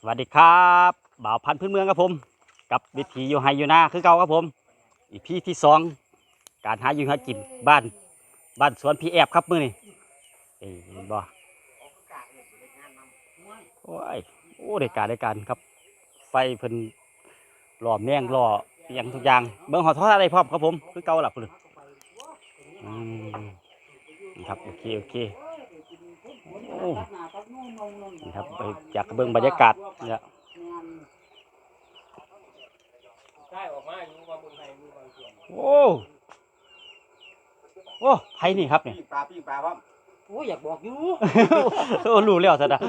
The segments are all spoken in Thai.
สวัสดีครับบ่าวพันธุ์พื้นเมืองครับผม กับวิถีอยู่ไฮอยู่นาคือเก่าครับผม อีพีที่สองการหาอยู่หากินบ้าน บ้านสวนพี่แอบครับมือนี่เอ้บ่โอ้ยโอ้ได้การได้การครับ ไฟเพิ่นหล่อแมงหล่ออย่างทุกอย่างเบิ่งหอทอดอะไรพร้อมครับผมคือเก่าหลับเลยนะครับโอเคโอเคโอ้ นี่ครับไปจากเบิ่งบรรยากาศนี่ละใช่ออกมาอยู่ว่าบนไทยมีบางส่วนโอ้ โอ้ไผนี่ครับเนี่ยปิ้งปลาปิ้งปลาครับโอ้ยอยากบอกอยู่โอ้รู้แล้วซะนะ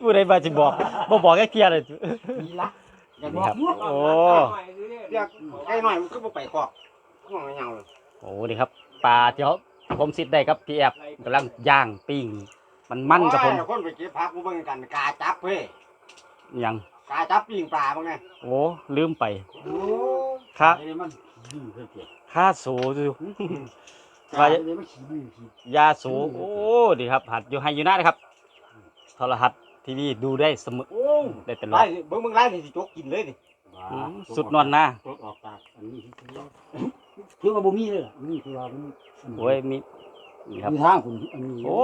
ผู้ใดมาสิบอกบ่บอกแค่เทียเลยมีละอยากบนี่อกครับอยู่โอ้เรียกไอ้หน่อยมันก็บ่ไปคอกห่วงเงาเลยโหนี่ครับปลาที่เขาผมสิทธิ์ได้ครับพี่แอบกำลังย่างปิ้ง มันมันกับผมโอ้ยคนไปเก็บผักกูเบิ่งกันกาจับเว้ยอิหยังกาจับปิ้งปลาบ้างไงโอ้ลืมไปโอ้ค่าไอ้นี่มันดื้อเพิ่นเก็บค่าสูอยู่กาไอ้นี่มันขี้ดื้อขี้ยาสูโอ้ดีครับ หัดอยู่ไฮอยู่หน้านะครับโทรทัศน์ทีวีดูได้เสมอโอ้ได้ตลอไล่ดเบิ่งเบิ่งไล่นี่สิจกกินเลยดิอืมสุดนอนหน้าตกออกจากอันนี้คือว่าบ่มีเลยล่ะนี่คือว่ามันโอ้ยมีนี่ครับมีทางคุณอันนี้โอ้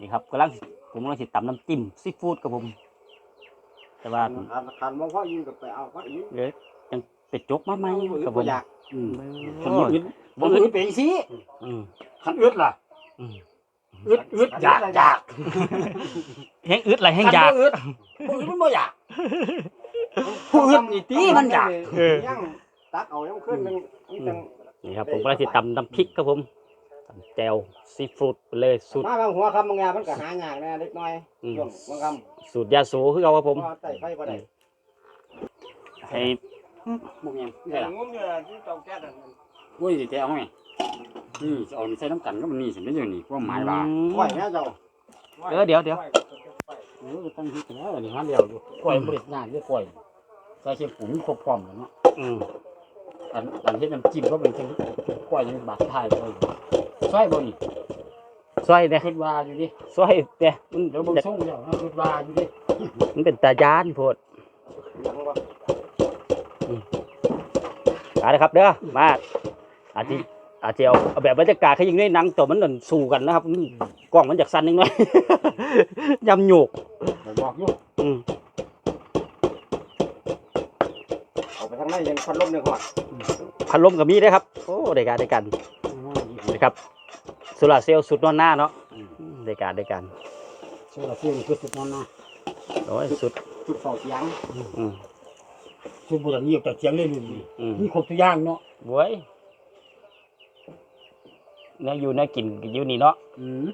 นี่ครับกำลังสิผมกำลังสิตำน้ำจิ้มซีฟู้ดกับผม แต่ว่าคันคันมองพ่อยิงก็ไปเอาพ่อยิงเดี๋ยวยังไปจกมาไหมเอากับผบ่มอยากอืมโอ้คันอึดบ่คันอึอึดดเป็นสิอืมคันอึดล่ะอืมอึดอึดอยากอยากแห้งอึดอะไรแห้งอยากคันบ่อึดบ่อึดมันบ่อยากผู้อื่นนี่ตีมันอยากเออยังตักเอายังขึ้นนึงนี่จังนี่ครับผมกำลังสิตำน้ำพริกครับผมตำ แจ่วซีฟู้ดไปเลยสูตร มาบางหัวคำบางงานมันก็หายากแน่เล็กน้อยอืม ช่วงบางคำสูตรยาสูคือเอาครับผมเพราะว่าไต่ไฟบ่ได้ให้บ่แม่นเอได้อล่ะงุ้มเนี่ยที่เตาแก๊สอันนั้นโอ้ยสิแต่เอาไงนี่จะเอานี่ใส่น้ำกันก็มันนี่สิได้อยู่นี่ความหมายว่าอืมไหวแม่เจ้าเออเดี๋ยวเดี๋ยว เออตั้งที่แล้วอันนี้หาเดียวอยู่กล้วยบ่ได้งานด้วยกล้วยใส่เชียงปุ๋มครบพร้อมแล้วเนาะอืมอันอันเฮ็ดน้ำจิ้มก็เป็นจังกล้วยยังบาดท้ายเลย ซอยบ่นี่ซอยเนี่ยคิดว่าอยู่ดิซอยเนี่ยมันเดี๋ยวเบิ่งส่งแล้วนะคิดว่าอยู่ดิมันเป็นตายานโพดยังว่ามาเลยครับเด้อมาอาจจะอาจจะเอาเอาแบบบรรยากาศเขายิงในหนังตัวมันนั่นสู้กันนะครับอืมกล้องมันจากสั้นนิดหน่อย ยำโยกเดี๋ยวบอกอยู่อืมเอาไปทางนั้นยังพัดลมในหอดพัดลมกับมีได้อครับ โอ้ได้การได้กันนะครับ โซลาร์เซลล์สุดนอนหน้าเนาะอืมได้การได้การเชื่อเสียงคือสุดนั่นนะโอ้ยสุดสุดเฝ้าเสียงอืมสุดบุรีนี่แต่เสียงเลยนี่อืมมีครบทุกอย่างเนาะบวยเนื้ออยู่เนื้อกินอยู่นี่เนาะอืม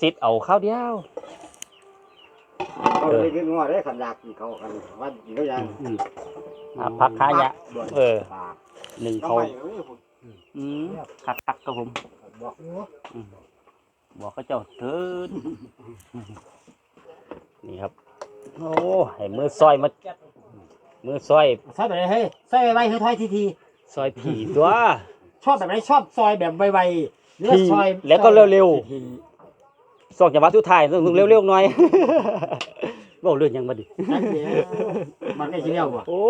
ซิดเอาข้าวเดียวเอาเลยขึ้นหัวได้ขันยากกินเขากันว่ากินเขายังอืมอ่าพักขายะเออปากหนึ่งเขาเขาไม่เอ้ยผมอืมคักคักครับผม บอกอยู่อืมบอกเขาเจ้าเถินนี่ครับ โอ้ให้มือซอยมามือซอยใส่แบบไหนเฮ้ยใส่ไวๆเฮ้ยถอยทีทีซอยผีตัว ชอบแบบไหนชอบซอยแบบไวๆหรือว่าซอยแล้วก็เร็วๆ ทีสองจังหวะสุดท้ายต้องเร็วๆหน่อยบอกเรื่องหยังมาดิๆนั่นเองมันก็สิเร็วอะโอ้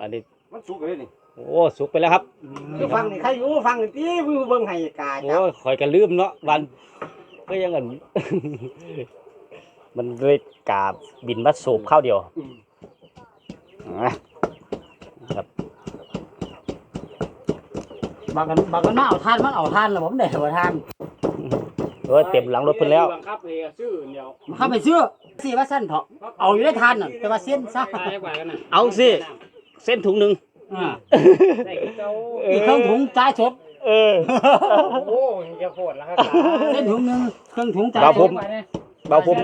อันนี้มันสุกเลยนี่ โอ้สุกไปแล้วครับคือฟังนี่ใครอยู่ฟังนี่ตีวิวเบิ่งให้กาโอ้จับยคอยกันลืมเนาะวันก็ยังอันมันเลยกาบินมาสูบข้าวเดียวอะครับบางกันบางกันมาเอาทานมันเอาทานแล้วผมได้ว่าทานเออเต็มหลังรถเพิ่นแล้วบังคับเลยชื่อเดียวมันเข้าไปซื้อสี่ว่าเส้นเถาะเอาอยู่ได้ทานน่ะแต่ว่าเส้นซะตายกว่ากันนะเอาสิเส้นถุงหนึ่ง อ่าได้คือเจ้าอีกเครื่องถุงจ่ายสดเออ โอ้ยจะโคตรแล้วครับเส้นถุงหนึงเครื่องถุงจ่ายเราสผดม เบาผม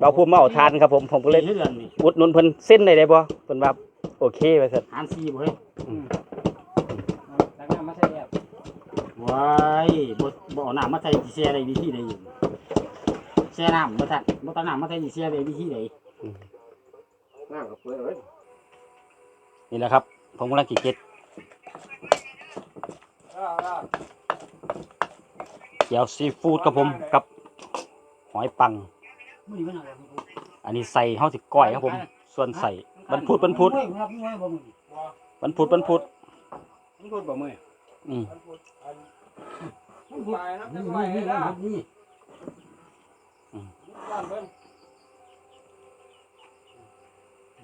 เบาผมมาเอาทานครับผมผมก็เลยเดือนนี่อุดหนุนเพิ่นเส้นได้ได้บ่เพิ่นว่าโอเคไปเสร็จหารสี่บ่เฮ้ยแล้วก็มาใช่แบบว้ายบ่บ่เอาน้ำมาใส่สิแช่ได้วิธีใดอยู่แช่น้ำบ่ทันบ่ตักน้ำมาใส่สิแช่ได้วิธีใดน้ำกับเปื่อยเลยนี่แหละครับ ผมกำลังกินเก็ดเจียวซีฟู้ดครับผมกับหอยปังมื้อนี้มันอะไรนนี้ใส่เฮาสิก้อยครับผม ส่วนใส่บรรพุดบรรพุดครับมวยบ่มึงบรรพุดบรรพุดมันพูดบ่มึงอืมมันไปนะนี่ไปนี่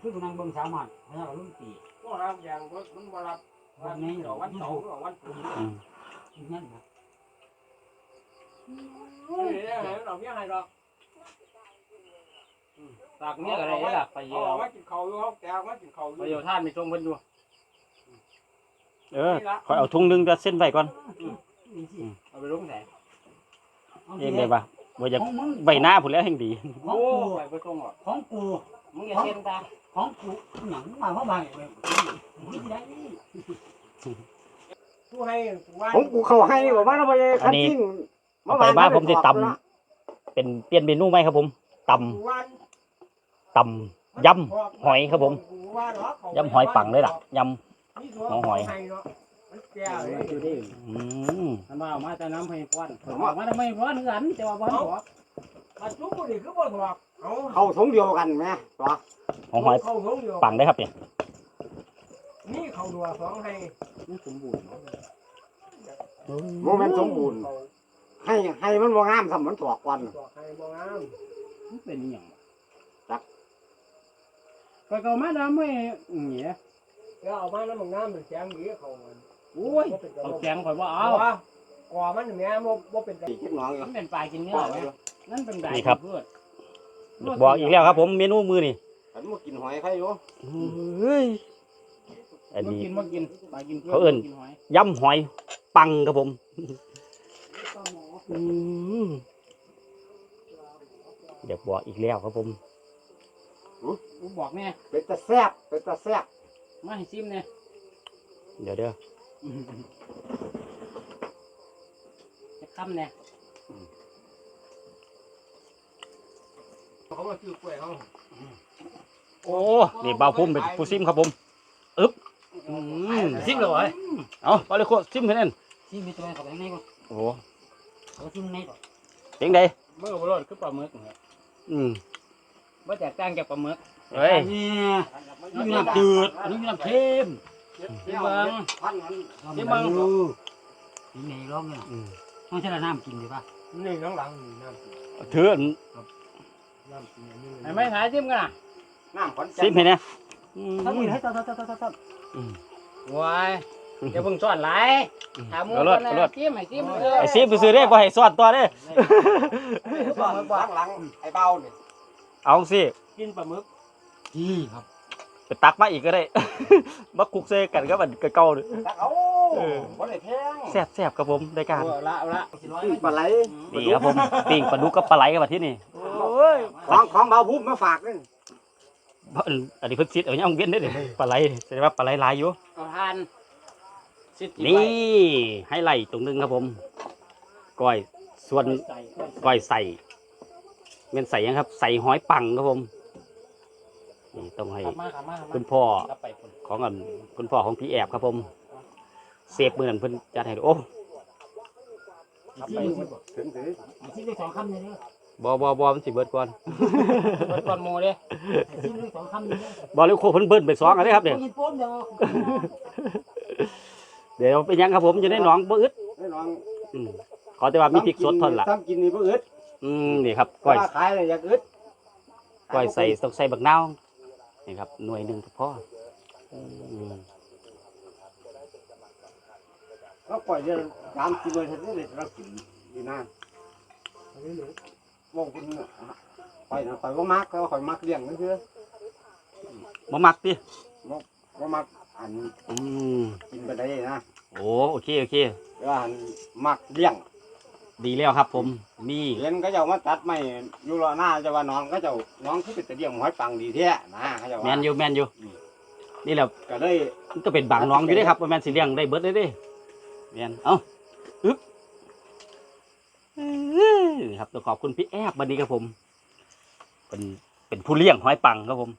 เพิ่นคือคนนั่งเบิ่งสามารถแล้วเอาลุ่มตีก็รับอย่างรถมันบ่รับวันนี้หรอวันเสาร์หรอวันศุกร์อืมนั่นนะเฮ้ยเนี่ยเราเมียให้ดอกตากเมียอะไรล่ะไปเยอะว่ากินข้าวอยู่เขาแกว่ากินข้าวอยู่ประโยชน์ท่านมีทรงเพิ่นอยู่เออคอยเอาถุงหนึงจะเส้นไว้ก่อนนี่สิเอาไปลงไหนเองได้ปะบ่อยากของมึงใบหน้าพุ่นแล้วแห่งดี ของโอ้กูไปบ่ตรงหรอกของกูมึงอย่าเซ็นตา ของกูหนังมาเพราะบางเลยมึงได้ผู้ให้ว่าผมกูเข้าให้บ่มาแล้วบ่คันซิ่งเอาไปบ้านผมจะตำเป็นเปลี่ยนเมนูไหมครับผมตำวันตำยำหอยครับผมยำหอยปังเลยล่ะย หัวหอยมันแก่เลยอยู่ดิำอืมทำมาเอามาแต่น้ำให้พรผมบอกว่าทำไมพรคือกันแต่ว่าบ่บอกมาจุกนี่คือบ่ถูกเอาเข้าทงเดียวกันแม่ตัว ของหอยเข้าห้องเดียวปังได้ครับเนี่ยนี่เข้าดัวสองให้มันสมบูรณ์โมเมนต์สมบูรณ์ให้ให้มันบ่งามสำมันถอกก่อนตัวให้บ่งามมันเป็นอหย่างจักไปก็มาดำไม่เหี้ยแล้วเอามาแล้วมันงามมันแข็งดีเขามันโอ้ยเอาแกงข่อยบ่เอาเอากว่ามันแม่บ่บ่เป็นตีคิดน้องอยู่มันเป็นปลากินเนื้อไหมนั่นเป็นไก่เพื่อนบอกอีกแล้วครับผมเมนูมือนี่ ฉันบ่กินหอยใครอยู่เฮ้ยอันมานี้ กินมากินปลากินเพื่เขาเอิ้น กินหอยยำหอยปังครับผมอืมเดี๋ยวบอกอีกแล้วครับผม กูบอกเนี่ยเป็นตะแซ่บเป็นตะแซ่บมาให้ซิมเนี่ยเดี๋ยวเด้อจะค้ำเนี่ยเขามาซื้อกล้วยเขา โอ้นี่บ่าวพุ่มเป็นผู้ซิมครับผมอึ๊บอืมซิมเลยเอาปลาเลยโคซิมเพื่อนนซิมมีตัวเขาไปข้างในก่อนโอ้โหเขาซิมในก่อนเป็นไงเมื่อบ่รอดคือปลาหมึกเนี่ยอืมบ่แตกต่างจากปลาหมึกเฮ้ยนี่นี่มีน้ำจืดอันนี้มีน้ำเค็มที่เบิ่งพันมันนี่มึงนี่ไงร้องเนี่ยอืมต้องใช้น้ำกินดีป่ะนี่ข้างหลังนี่น้ำถืออันน้ำกินนี่ไอ้ไม่ถ่ายซิมกันอะ น้ำขอนแก่ซิมนให้เนี่ยอืมทำนี่ให้ตัดตัดตัดตัดตัดอืมวายอย่าเพิ่งสอนหลายถามมึงเอาก่รอถนนะเอารถซิมให้ซิมไอ้ซิมไปซื้อได้บ่ให้สอดตัวเด้บ้านบ้านหลังไอ้เบานี่เอาสิกินปลาหมึกนี่ครับไปตักมาอีกก็ได้ มาคุกเซกันก็มันเก่าๆเลยตักเอาเออบ่ได้แพงแซ่บแซ่บครับผมได้การเอาละเอาละปิ้งปลาไหลนี่ครับผมปิ้งปลาดุกกับปลาไหลกันมาที่นี่ โอ้ย ของของเบาพุ่มมาฝากนี่ บ่อันนี้เพิ่นซิดเอาย่างเวียนได้เลยปลาไหลแสดงว่าปลาไหลหลายอยู่ เอาทานสิบนี่ให้ไล่ตรงหนึงครับผมก้อยส่วนใส่ก้อยใส่เม่นใส่หยังครับ ใส่หอยปังครับผมนี่ต้องให้ ขับมาขับมาขับมาคุณพ่อขับไปคนของอันคุณพ่อของพี่แอบครับผมเซฟมือนั่นเพิ่นจัดให้ดูโอ้ขับไปคน ถึงสิซิมได้สองคำเลยเนี่ย บอบอบอมันสิเบิดก่อนเปิดก่อนโมเลยซิมได้สองคำเลยเนี่ยบอเลยโคเพิ่นเบิ้นไปสองอันเลยครับเนี่ยกินโป้มเดียวเดี๋ยวเป็นหยังครับผมจะได้หน้องบ่อึดได้น้องอืมขอแต่ว่ามีพริกสดเท่านั้นล่ะทำกินนี่บ่อึดอืมนี่ครับก้อยว่าขายเลยอยากอึดก้อยใส่ต้องใส่บักนาวนี่ครับหน่วยหนึ่งก็พออืมก็ปล่อยเดี๋ยวตามกินเลยทันทีเลยเรากินดีนะ บอกคุณปล่อยนะปล่อยว่ามักแล้วปล่อยมักเลี้ยงนั่นคือบ่มักติว่ามักอันอืมกินไปได้นะโอ้โอเคโอเคว่าอันมักเลี้ยงดีแล้วครับ ผมมีเห็นก็จะเอามาตัดไม่อยู่รอหน้าจะว่าน้องก็จะน้องคือเป็นตะเดียงหอยปังดีแท้นะเขาจะว่าแมนอยู่แมนอยู่อืมนี่แหละก็เลยมันก็เป็นบางน้องอยู่เด้ครับว่าแมนสิเลี้ยงได้เบิดเลยเด้แมนเอ้าอึ๊บ อครับต้องขอบคุณพี่แอบบันนี้ครับผม เป็นเป็นผู้เลี้ยงหอยปังครับผม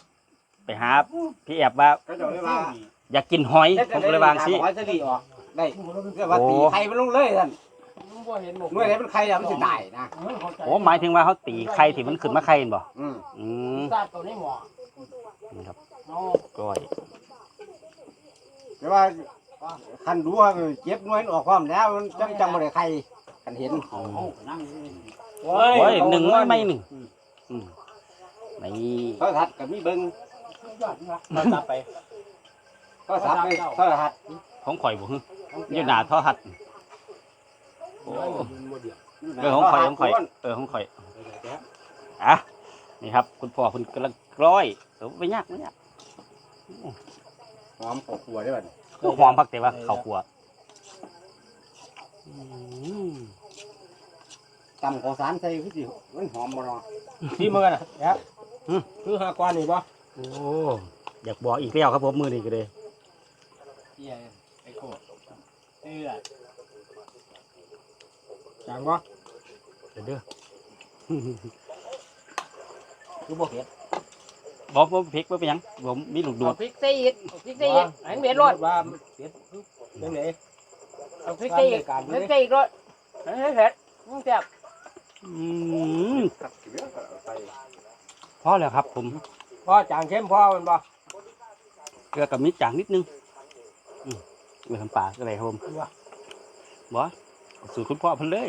ไปหาพี่แอบว่า ก็จะเลยว่าอยากกินหอยผมก็เลยวางสิหอยสลีออกได้เรียกว่าตีไข่มันลงเลยท่านเห็นหมกหน่วยไหนเป็นใครอะมันสิตายนะโอ้หมายถึงว่าเขาตีไข่ที่มันขึ้นมาไข่บ่อืมอืมซาตัวนี้หมอนี่ครับก้อยแต่ว่าคันดูว่าเจ็บหน่วยออกความแล้วมันจังจังบ่ได้ใคร กันเห็นเอาเอานั่งอยู่นี่โอ้ยหนึ่งไม่ไม่หนึ่งอืมนี่โทรทัศน์ก็มีเบิ่งยอดนะเราจับไปโทรศัพท์ไปโทรทัศน์ของข่อยบ่ฮึอยู่หนาท่อหัดโอ้เออของข่อยของข่อยเออของข่อยอะนี่ครับ คุณพ่อคุณกำลังกล้อยเออไม่ยากไม่ยากหอมปกหัวได้บัดคือหอมพักแต่ว่าข้าผัว ตำข้าวสารใส่คือสิมันหอมบ่เนาะที่มือน่ะแอบคือหากว่านี่บ่โอ้อยากบอกอีกแล้วครับผมมือนี้ก็เลยเอียไอ้โคตรเอื้อจังบ่เดี๋ยวเด้อคือบ่เห็ดบอกว่าพริกว่าเป็นหยังผมมีลูกดูเอาดพริกใส่อีกเอาพริกใส่อีกอันเบ็ดรถว่าเบ็ดจังได๋ เอาพริกใส่อีกพริกใส่อีกรถเฮ้ยเผ็ดมึงแซ่บอืมพอแล้วครับผมพอจางเข้มพอมันบ่เกลือกับมิดจางนิดนึงอืมเกลือทำปลาก็เลยครับผมบอสูตรคุณพ่อพิ่นเลย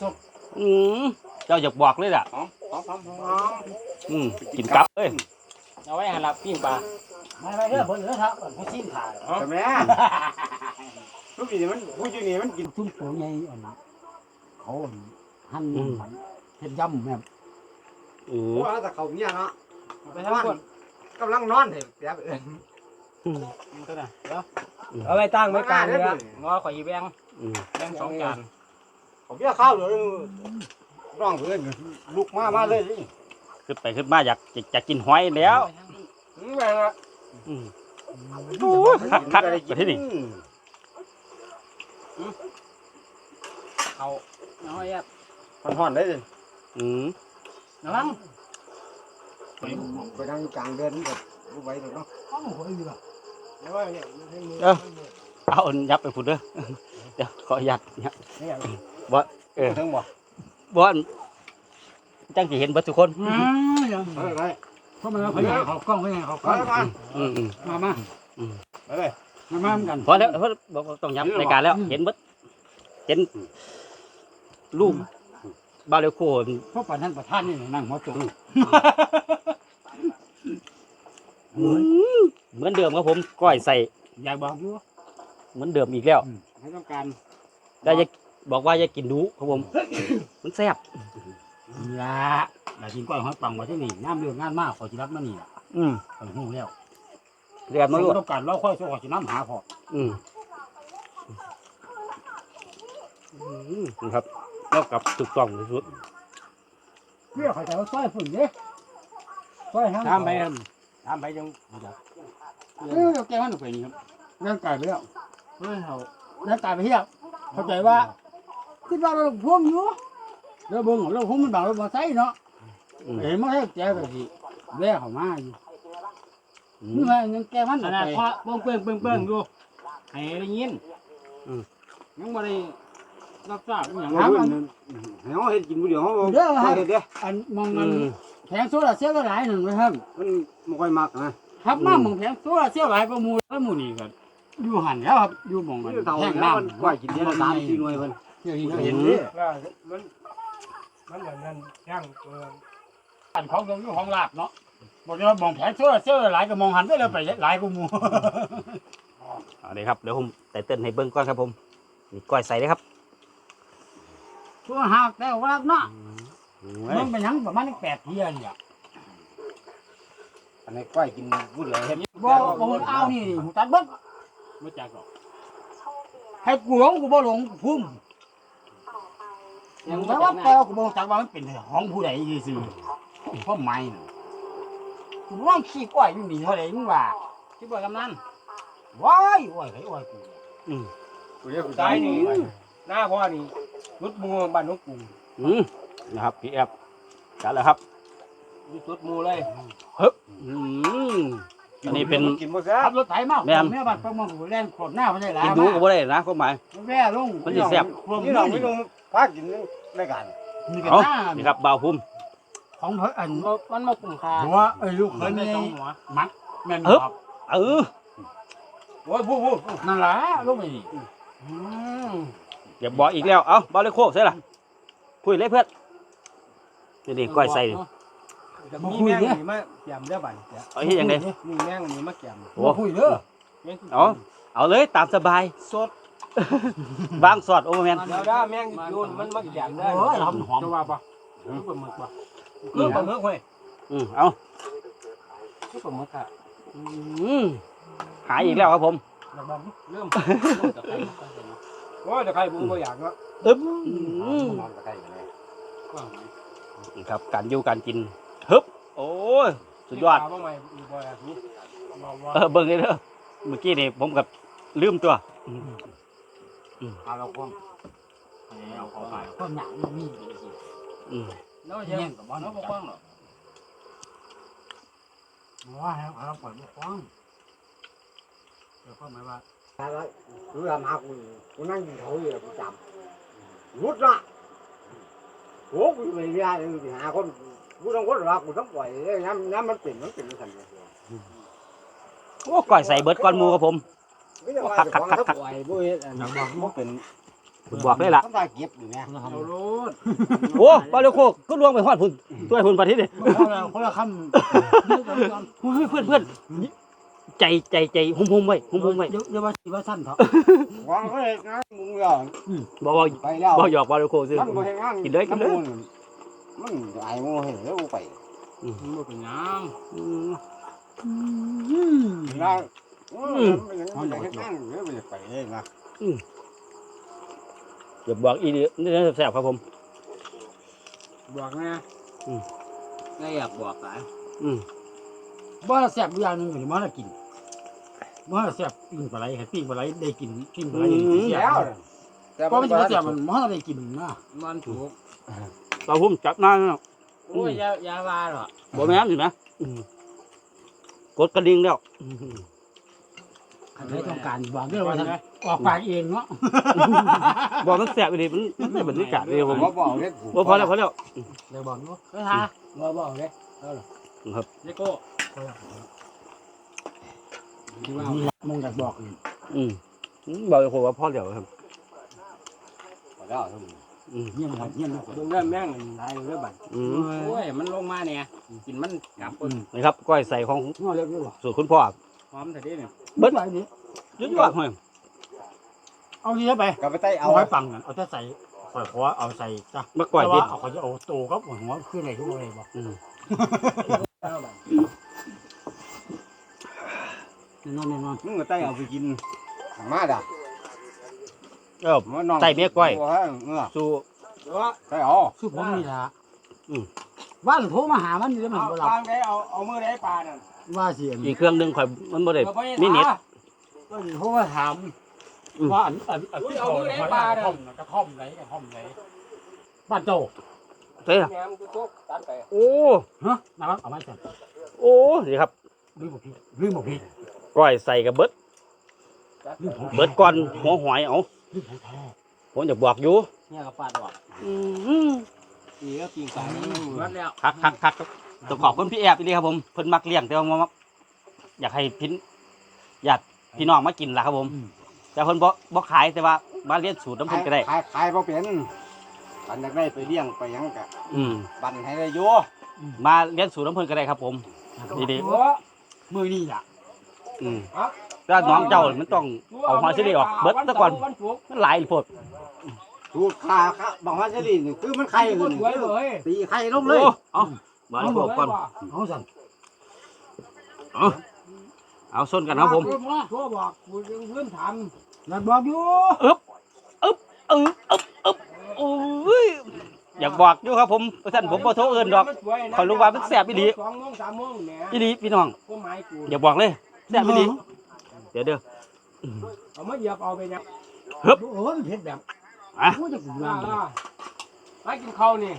สุกอืมเจ้าอยากบอกเลยล่ะอืมกินกับเอ้ยเอาไว้หั่นละปิ้งปลาไม่ไม่เด้อเพิ่นเหลืองครับผู้ชิ้นถ่ายใช่ไหม ทุกทีมันผู้อยู่นี่มันกินทุ่มตัวใหญ่อันเขาอันหั่นเฮ็ดย่ำแบบอืมว่าแต่เขาเนี่ยเนาะไปทางคนกำลังนอนเห็นแป๊บเอิ้นตัวน่ะเดี๋ยวเอาไว้ตั้งไว้กลางเนื้องอข่อยแบงแบงสองจานผมจะเข้าวเลยร้องเพื่อนลุกมามาเลยขึ้นไปขึ้นมาอยากจะจะกินหอยแล้วอืมแบงอะอืมโอ้ยคักคักไปที่นี่ เอาเอาไว้แอบมันห่อนๆได้เลยอืมระวังไปนั่งอยู่กลางเดินแบบไว้เลยเนาะอ้าวคนอื่นล่ะเดี๋ยวไว้เนี่ยให้มือเอาอันยับไปพุ่นเด้อเดี๋ยวขออนุญาตเนี่ยเนี่ยเออถึงบ่บอนจังสิเห็นเบิดทุกคนอืมยังไปไปเข้าะมาแล้วเขาอยากเขากล้องเขาอยากเขากล้องมอืมมามาไปเลย มามาเหมือนกัน พอแล้วพอบอกว่าต้องยับในการแล้วเห็นเบิดเห็นลูกบาเลโคเพราะป่านนั้นประธานนี่นั่งหัวจุกเหมือนเดิมครับผมก้อยใส่อยากบอกอยู่เหมือนเดิมอีกแล้ว ให้ต้องการแต่อย่าบอกว่าอย่ากินดูครับผม มันแซ่บนี่ละแต่กินก้อยหอยปังมาที่นี่งามเรื่องงานมากขอจิรับมานี่ล่ะอืม ขอยหูแล้ว เรียนมาลวดต้องการเราค่อยช่วยขอจิน้ำหาพออืมอืมครับแล้วกับถูกต้องที่สุดเรื่องเขาจะเอาซอยฝุ่นเด้ซอยทั้งตามไปครับตามไปจังเออแกมันออกไปนี่ครับเรื่องกายไปแล้วเฮ้ยเอาเรื่องกายไปเที่ยวเข้าใจว่าคิดว่าเราพ่วงอยู่เราเบิ่งเราพ่วงมันบางเราบ่ใส่เนาะอืมเห็นมาให้แกก็สิแว่เขามาอยู่อื นี่มว่ายังแกมันอขอกนาดไปพอเปิ้งเปิ้งเปิ้งเปิ้งอยู่ให้ได้ยินอืม ยังบ่ได้รับทราบอหย่างเฮาเฮ็ดกินผู้เดียวเฮาเฮ็ดเด้อันมองอืมันมแผงโซลาร์เซลล์ก็หลายหนึ่งเลยครับมันบ่ค่อยมักนะครับมาหมองแผงโซลาร์เซลล์หลายกว่าหมู่แล้วหมู่นี่ก็อยู่หันแล้วครับอยู่หมองกันเต่าแห้งแล้วน้ำมันกว่ากินเดือนละ3 4หน่วยเพิ่นเดี๋ยวนี้ก็เห็เห็นนดิว่ามันมันแบบนั้นย่างเอออันของตรงนี้ของลาบเนาะ บอกเลยว่าหมองแผงโซลาร์เซลล์หลายก็มองหันไปแล้วไปหลายกว่าหมู่เอาเลยครับเดี๋ยวผมไต่เต้นให้เบิ้งก่อนครับผมนี่ก้อยใส่เลยครับตัวหักแล้วว่าเนาะอืมมันเป็นหยังประมาณแปดเทียนเนี่ยอันนี้ก้อยกินผู้เดียวเฮ็ดบ่บ่มันเอานี่หูตัดเบิดไม่จักหรอกให้กูหลงกูบ่หลงกูพุ่มยังแต่บ่ว่าจักแต่นะว่ากูบอกจักว่ามันเป็นของผู้ใดซื่อๆเพราะไม่น่ะ กูว่างขี้ก้อยอยู่นี่เท่าไหร่มึงว่าที่บ่กำนันว้ายว้ายไผว้ายกูอืมผู้เดียวตายนี่หน้าพ่อนี่รุดหมูบ้านนกกุ้งอืมนะครับพี่แอบจัดแล้วครับอยู่สุดหมูเลยอืมอันนี้เป็น กินบ่แซ่ขับบรถไถมาแม่น แม่บ้านประมงแล่นขดหน้ามันได้หลายกินดูก็บ่ได้นะความหมายแว่ลงมันสิแซ่บพวกนี่นี้น้องนี่พี่น้องพากินในการนี่ก็เอาหน้านี่ครับบ่าวพุ่ม ของเพิ่นอันมันมาคุ้มค่าหัวเอ้ยลูกเพิ่นนี่มักแม่นเอิบครับเออโอ้ยผู้ผู้นั่นล่ะลูกนี่อืมอย่าบอกอีกแล้ว เอ้าบ่าวเลยโคกใช่ล่ะคุยเลยเพื่อนนี่นี่ก้อยใส่มีแม่งนี่มาแกมเด้อบัดเนี่ยเอาเฮ็ดยังไงมีแม่งนี่มาแกมโอ้บ่คุยเด้อแม่งเอาเอาเลยตามสบายสดวางสอดโอ้แม่นเดี๋ยวได้แม่งโยนมันมาแกมได้โอ้ยหอมหอมจะว่าปะคือปลาหมึก บ่คือปลาหมึกเว้ยอืมเอาคือปลาหมึกอะอืมหายอีกแล้วครับผมแล้วบัดนี้เริ่มโอ้ยแต่ใครบุ้งบ่อยากเนาะอึ๊บอืมนอนตะไคร้กันเลยนี่ครับการอยู่การกินฮึบโอ้ยสุดยอดบ่ใหม่บ่อยากรู้เออเบิ่งเลยเด้อเมื่อกี้นี่ผมกับลืมตัวอืมเอาเราความเอาเข้าไปก็หนังมันมีอืมแล้ วแย่ยังงกับบ่เนาะเนาะบ่ฟังเนาะว่าให้วเอาปล่อยบ่ฟังเดี๋ยวเข้าหมายว่ารู้ทำหากูกูนั่งกินเขาอยู่กูจำรุดละโอ้กูไม่ได้เลยหาคนกูต้องคนรักกูต้องปล่อยเลยน้ำน้ำมันเป็นมันเป็นสันเลยโอ้ก้อยใส่เบิร์ดก้อนมูครับผมไม่ได้ว่าจะของเขาปล่อยบุ้ยอันนั้นมันเป็นผม บอกเลยล่ะ ต้องได้เก็บอยู่ไงเอาโลดโอ้ปลาเลี้ยวโคกก็ล่วงไปฮอดพุ่นตัวไอ้พุ่นประเทศนี่คนละคนละคำเฮ้ยเพื่อนเพื่อนใจใจใจหุ่มหุ่มไว้หุ่มหุ่มไว้เดี๋ยวเดี๋ยวว่าสิว่าสั้นเถอะวางเลยนะมึงเหรอบอกว่าไปแล้วบอกหยอกปลาเลี้ยวโคกซื้อมันบ่เห็นงานกินเลยกินเลยมันไอ้โมเห็นแล้วไปมันบ่เป็นหยังอืมนะอืมมันยังไม่ได้งานหรือไม่ได้ไปเลยนะ เดี๋ยวบอกอีนี่นี่แซ่บครับผม บอกนะอืม ไม่อยากบอกหลายอืมบ่แซ่บอยู่อย่างหนึงอยู่มันละกินบ่แซ่บปิ้งปลาไหลให้ปิ้งปลาไหลได้กินปิ้งปลาไหลได้กินแซ่แล้วบเพราะมันจะแซ่บมันมันได้กินนะมันถูกปลาพุ่มจับหน้าเนาะโอ้ยยายาว่าหรอบ่แม่นอยู่นะอืมกดกระดิ่งแล้วอืม คันใดต้องการวางเด้อว่าท่านออกปากเองเนาะบอกมันแซ่บอีนี่มันมันได้บรรยากาศเลยครับผมว่าบอกเลยโอ้พอแล้วพอแล้วเดี๋ยวบอกเนาะไปหาว่าบอกเลยครับเลโก้ที่ว่านี่แหละมึงอยากบอกนี่อืมอืมบอกเลยโคกว่าพอแล้วครับแล้วอืมเฮียนหอดเฮียนเนาะดูเรื่องแม่งลายเรื่องบัตรอืมโอ้ยมันลงมาเนี่ยกินมันกลับนี่ครับก้อยใส่ของงอเล็กด้วยบ่สูตรคุณพ่อ หอมแต่เดีเนี่ยเบิดไหลนี่ยุดยอดเฮ้ยเอานี่ไปกลับไปใต้เอาเอาไว้ปังกันเอาแต่ใส่ข่อยขอเอาใส่จ้ะมาก้อยแต่ดิว่าเอาเขาจะเอาโตกับหัวขึ้นอะไรทุกอะไรบ่อืมแน่นอนแน่นอนมึงก็ใต้เอาไปกินมาด่ะเออใต้เมียก้อยสู้ ใต้เอาคือผมนี่ล่ะอืม ว่าโทรมาหามันอยู่แล้วมันบ่รับ ปางได้เอาเอามือได้ปลาน่ะ ว่าสิอันอีกเครื่องหนึงข่อยมันบ่ได้มีเน็ตก็สิโทรมาถามอืมว่าอันอันอันที่เขาเนี่ยกระท่อมน่ะกระท่อมไหนกระท่อมไหนบ้านโตเฮ้ยล่ะแม่มึงก็ตัดไปโอ้ฮะนะครับเอามาใส่โอ้นี่ครับลืมบ่พี่ลืมบ่พี่ก้อยใส่กับเบิดลืมผมเบิดก่อนหัวหอยเอาลืมผมแท้ผมอยากบอกอยู่เนี่ยก็ปาดออกอืมนี่ก็ปีงไก่วัดแล้วคักคักคัก ต้องขอบคุณพี่แอบอีกทีครับผมเพิ่นมักเลี้ยงแต่ว่าบ่มักอยากให้พินอยากพี่น้องมากินล่ะครับผมแต่เพิ่นบ่บ่ขายแต่ว่ามาเรียนสูตรน้ำเพิ่นก็ได้ ขายขายพอเป็นปันอยากได้ไปเลี้ยงไปหยังกะอืมปันให้ได้อยู่มาเรียนสูตรน้ำเพิ่นก็ได้ครับผม ดีมือนี่ล่ะอืมถ้าน้องเจ้ามันต้องเอาหอยเชอรี่ออกเบิดซะก่อนมันหลายโพดถูกขาค่ะบางวันเฉลี่ยนี่คือมันไข่ขึ้นตีไข่ลงเลยโอ้เอา มาให้บอกก่อนเอาสั่นเอาส้นกันครับผมโทรบอกกูยังเพิ่งทอยากบอกอยู่เอออึ๊บอึ๊บโอ้ยอยากบอกอยู่ครับผมท่านผมบ่โทรเอิ้นดอกขอยรู้ว่ามันแซ่บอีหลีสองโมงสามโมงแหมอีหลีพี่น้องก็ไม้กูอย่าบอกเลยแซ่บอีหลีเดี๋ยวเด้อเอามาเหยียบเอาไปเนี่ยโอ้ยเผ็ดแบบอะโอ้ยจะกินอ่าน้ำอ่ามากินข้าวนี่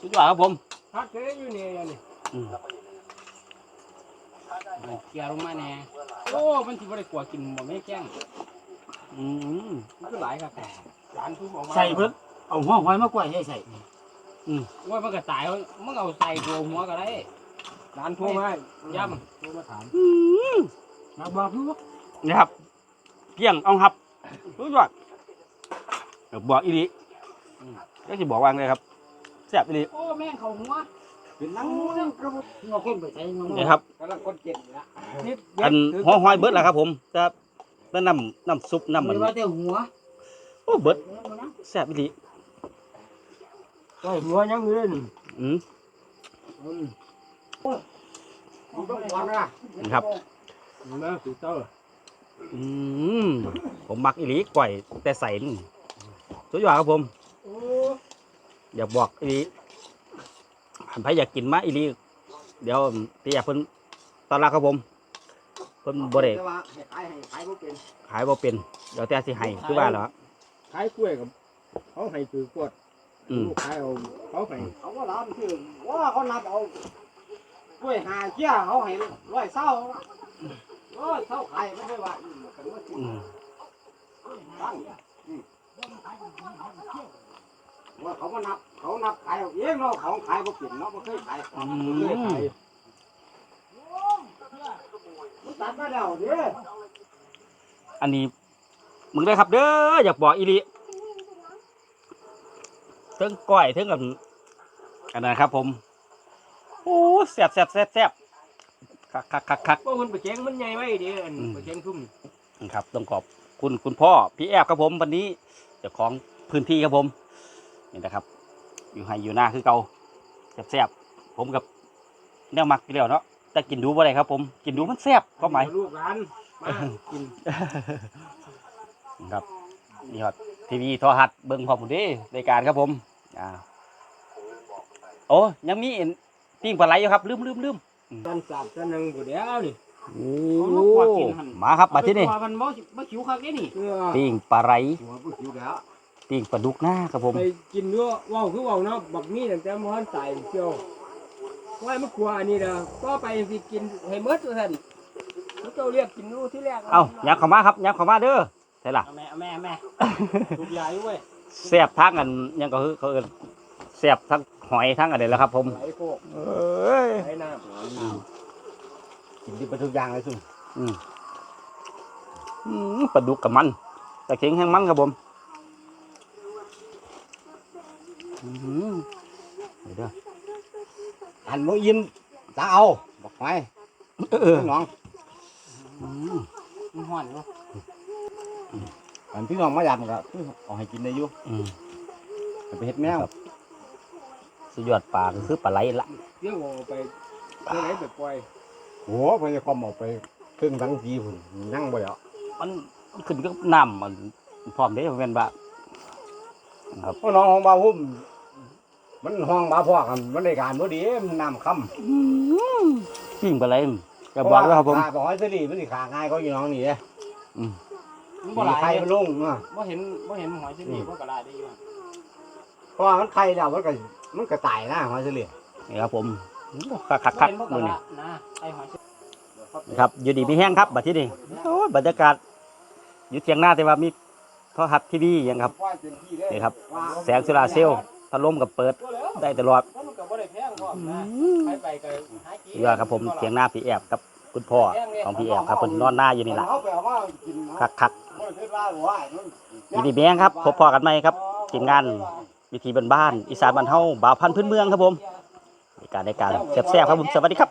สุดยอดครับผม พักเกยอยู่นี่นี่อืมเคลียร์ลงมาแน่โอ้มันสิบ่ได้กลัวกินบ่แม่แจ้งอืมมันคือหลายครับจานทุ่มออกมาใส่เพิ่นเอาหัวหอยมากล้วยให้ใส่ ว่ามันก็ตายมันเอาใส่หัวหัวก็ได้ร้านทั่วมาย่ทั่วมาถามมาบอกดูว่านะครับเพียงเอาครับรู้ยอดเดี๋ยวบอกอีหลีก็จะบอกวางเลยครับ แซ่บอีหลีำโอ้แม่งเขาหัวเป็นนั่งกระบุงอคนไปใส่งอนี่ครับกำลังคนเจ็บละอันหัวหอยเบิดแล้วครับ ผมจะแล้วน้ำน้ำซุปน้ำมันว่าแต่หัวโอ้เบิดแซ่บอีหลีก็หัวยังเงินอืมต้องวันนะนี่ครับนะสีเต้าอืมผมมักอีหลีก่อยแต่ใส่นี่สุดยอดครับผม อยากบอกอีหลีหันไปอยากกินมาอีหลีเดี๋ยวพี่อยากเพิ่นตอนรับครับผม เพิ่นบ่ได้ว่าให้ขายให้ขายบ่เป็นขายบ่เป็นเดี๋ยวแต่สิให้คือว่าเหรอ ขายกล้วยกับเขาให้คือกวดอืม ลูกขายเอาเขาให้เขาก็รับคือว่าเขานับเอากล้วยหาเกี้ยเขาให้ร้อยเศร้าร้อยเศร้าขายไม่ได้ว่าอืมกันว่าจริงอืมตั้งอืม ว่าเขามานับ เขานับขายเอาเองเนาะเขาขายบ่เป็นเนาะบ่เคยขายอืบ่เคยมขายมันตัดมาแล้วเด้ออันนี้มึงได้อครับเด้ออยากบอกอีหลีเทิงก้อยเทิงกับอันนั้นครับ ผมโอ้แซ่บแซ่บแซ่บแซ่บคักคักคักคักว่ามันไปแจ้งมันใหญ่ไว้เด้อันอืมไปแจ้งทุ่มครับต้องขอบคุณคุณพ่อพี่แอบครับผมวันนี้เจ้าของพื้นที่ครับผม นี่นะครับ อยู่ให้อยู่หน้าคือเก่าแซ่บๆผมกับแนวมักอยู่แล้วเนาะแต่กินดูบ่ได้ครับ ผมกินดูมันแซ่บก็หมายลูกหลานมากินครับนี่ครับทีวีโทรทัศน์เบิ่งพร้อมผมเด้รายการครับผมอ่าโอ้ยังมีปิ้งปลาไหลอยู่ครับลืมลืมลืมตันสาบตันหนึงผู้เดียวนี่โอ้มาครับมาที่นี่เอาไปกลัวมันบ่บ่ขิวคักเด้นี่เพื่อปิ้งปลาไหลหัวผู้หิวแล้ว ปิ้งปลาดุกหน้าครับผมไปกินเนื้อว่าวคือว่าวเนาะบักมีตั้งแต่มื้อใส่เชียวว่ามันกลัวอันนี้นะก็ไปสิกินให้หมดว่าซั่นเขาเจ้าเรียกกินรู้ที่แรกเอ้ายับเข้ามาครับยับเข้ามาเด้อใช่ล่ะแม่แม่แม่ทุกย่างเว้ยแซ่บทั้งอันยังก็คือเขาเอินแซ่บทั้งหอยทั้งอะไรแล้วครับ ผมไหลโคกเอ้ยไหลน้ำกินที่ป็นทุกอย่างเลยซุ่มอืมอืมปลาดุกกับมันแต่เข็งแห้งมันครับผมอืม เดี๋ยวอันบ่ยิ้มตาเอาบอกไว้เออเออน้องอืมมันห่อนอยู่อันพี่น้องมาหยาบก็คือเอาให้กินได้อยู่อืมให้ไปเฮ็ดแมวสุดยอดปลาก็คือปลาไหลละเดี๋ยวเอาไปเมื่อไหร่ไปปล่อยโอ้เพิ่นจะคอมออกไปครึ่งทั้งทีพุ่นยังบ่แล้วมันมันขึ้นก็น้ำมันพร้อมเด้อเป็นบะครับเพราะน้องของบ่าวหุ่ม มันห้องบ่าวพ่อกันมันได้การบ่ดีมันน้ำค่ำปิ้งปลาไหลก็บอกแล้วครับผมปลาหอยสลีมันสิขาง่ายก็อยู่น้องนี่เด้อืมมันบ่บ่หลายไข่เด้มันลงอะบ่เห็นบ่เห็นหอยชนิดบ่กระลาได้อยู่เพราะว่ามันไข่แล้วมันก็มันก็ตายนะหอยสลีนี่ครับผมคักคักบ่คักเห็นบ่กมืระอนี่ลานะไอ้หอยชนิดครับ อยู่ดีมีแห้งครับบัดที่นี่โอ้ยบรรยากาศอยู่เทียงหน้าแต่ว่ามีโทรทัศน์ทีวีอย่างครับนี่ครับ แสงโซลาร์เซลล์ พัดลมกับเปิดได้ตลอดมันก็บ่ได้แพงพร้อมนะไปไปก็หากินยอดครับผมเทียงหน้าพี่แอบกับคุณพ่อของพี่แอบครับเพิ่นนอนหน้าอยู่นี่ล่ะเอาไปเอามากินคักคักมันคิดว่าว่ามันอยู่ดีมีแห้งครับพบพอกันไหมครับทีมงานวิธีบ้านๆอีสานบ้านเฮาบ่าวพันธุ์พื้นเมืองครับผมในการในการแซ่บๆครับผมสวัสดีครับ